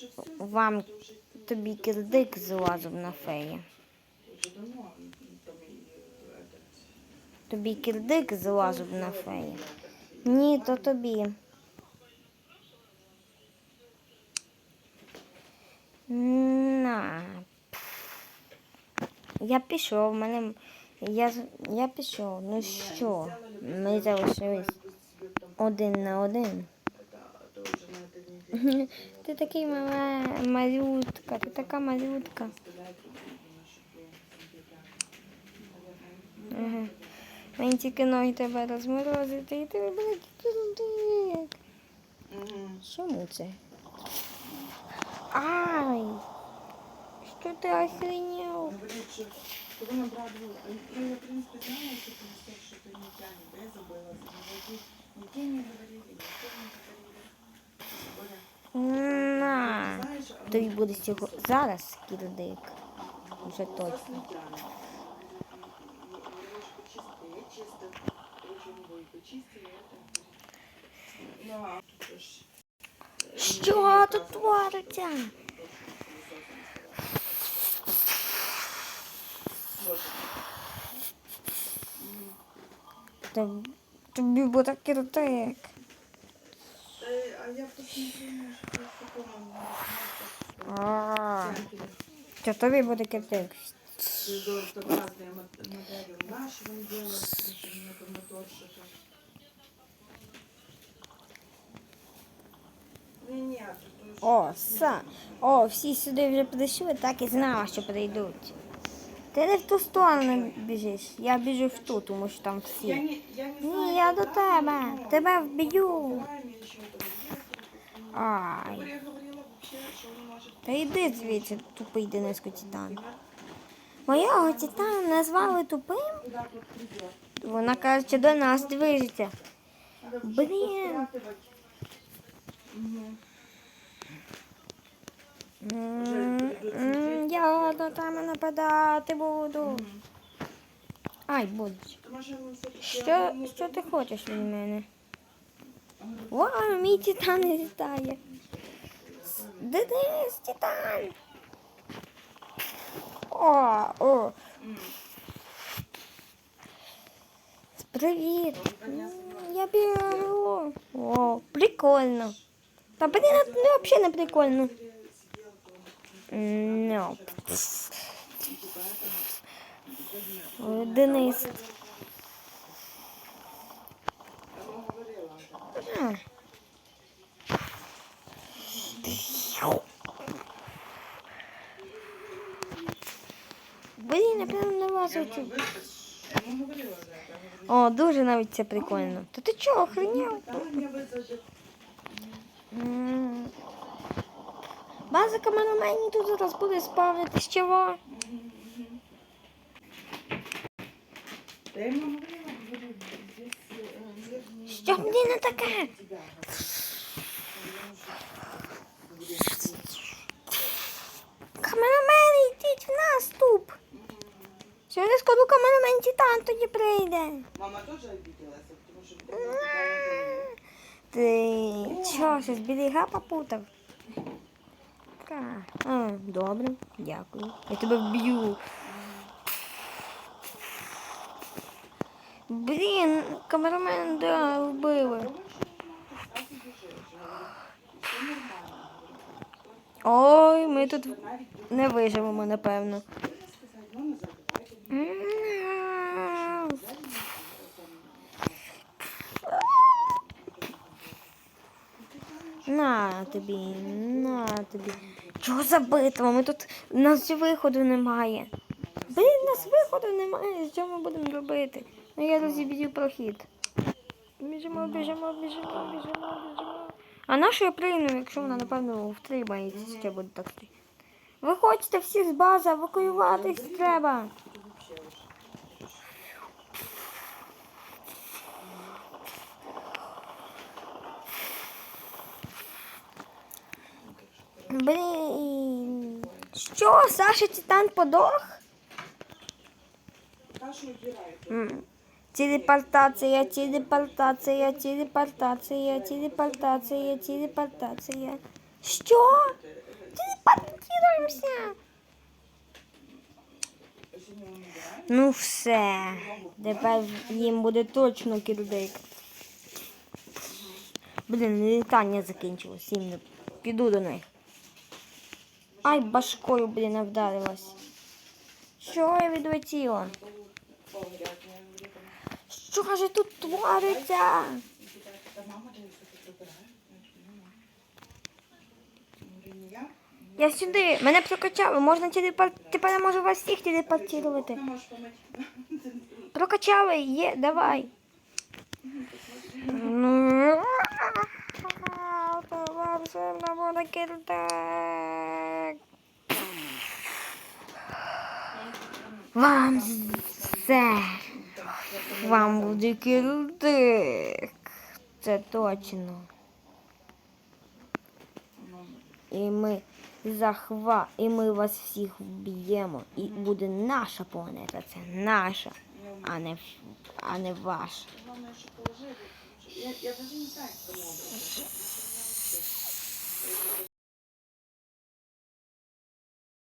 уже все Вам это уже тобі кирдик злазив на феї. уже давно м, там и э, этот Тобі кирдик злазив на феї. Ні, то тобі. На. Я пішов, в мене. Я, з- я пішов. Ну що? Ми залишились один на один. Ти такий мала малютка, ти така малютка. сказать, ну, чтобы сентября. Ага. Мені тільки ноги тебе розморозити і тебе буде кирдик. Мгм. Чому це? Ай! Що ти охренел? Говорит, что что вы набрали, ну, я, в принципе, знала, что ты несешь, что ты не тянет, да, я забыла. Никакие, нигде не говорили, никто не говорили. Тобі буде сього... зараз кирдик. Вже точно. Немножко чистые, чисто, очень будет почистили это. Ну, а тут ж, э, Що тут твориться? вот. Тоб- Тобі буде кирдик. Э, А я посмотрю, может, в каком он А. Що тобі буде кирдик? Сезон, там разные мод- модели. Наш вон делает, слушай, у меня там мотор что-то. Не, нет, это уже- О, са. О, всі сюди вже прийшли, так і знала, що прийдуть. Ти не в ту сторону біжиш. Я біжу в ту, тому що там Я всі. не, я не знаю, Ні, я до куда, тебе. но Тебе вб'ю. Ай. Та йди звідси, тупий Дениско Титан. Моєго Титана назвали тупим? Вона каже, що до нас движеться. М, Я до тебе нападати буду. Ай, будь. Що, що ти хочеш від мене? Вау, мій титан літає. Денис, титан. О, о. М. Привіт. М, Я беру. О, прикольно. Та блін, це не, взагалі не прикольно. М, Ну. Ой, Денис. Блін, я прямо на вас хочу. О, дуже навіть це прикольно. Та ти чого, мне База камераменів тут зараз буде спавнити з чого? Да я Що мені не таке? тебя. Камерамени, йдіть в наступ. Через скоро камерамен Титан тоді прийде. Мама тоже обиделась, потому что когда я Ти що, щось берега попутав? А, добре, дякую. Я тебе вб'ю. Блін, камерамен, да, вбили. Ой, ми тут не виживемо, напевно. На тобі, на тобі. Чого забитого? Ми тут нас виходу немає. Блін, нас виходу немає. Що ми будемо робити? Ну я розіб'ю прохід. Біжимо, біжимо, біжимо, біжимо, біжимо. А на що я прийму, якщо вона, напевно, втримається, ще буде так стояти? Виходьте всі з бази, евакуюватись треба. Блін. Що, Саша Титан подох? Телепортація, телепортація. Що? телепортируємося. Сьогодні ми вибираємо. Ну все. Тепер їм буде точно кірдик. Блін, літання закінчилось. Їм не піду до них. Ай, башкою, блін, вдарилась. Що я відлетіла? Що ж тут твориться? Я? Сюди, мене прокачали, можна телепорт... Тепер я можу вас всіх телепортувати. Прокачали, є, давай. Ну, вам буде. Вам все. Вам буде кирдик. Це точно. І ми захва, і ми вас всіх вб'ємо. І буде наша планета. Це наша, а не, а не ваша. Я, даже не знаю, можна.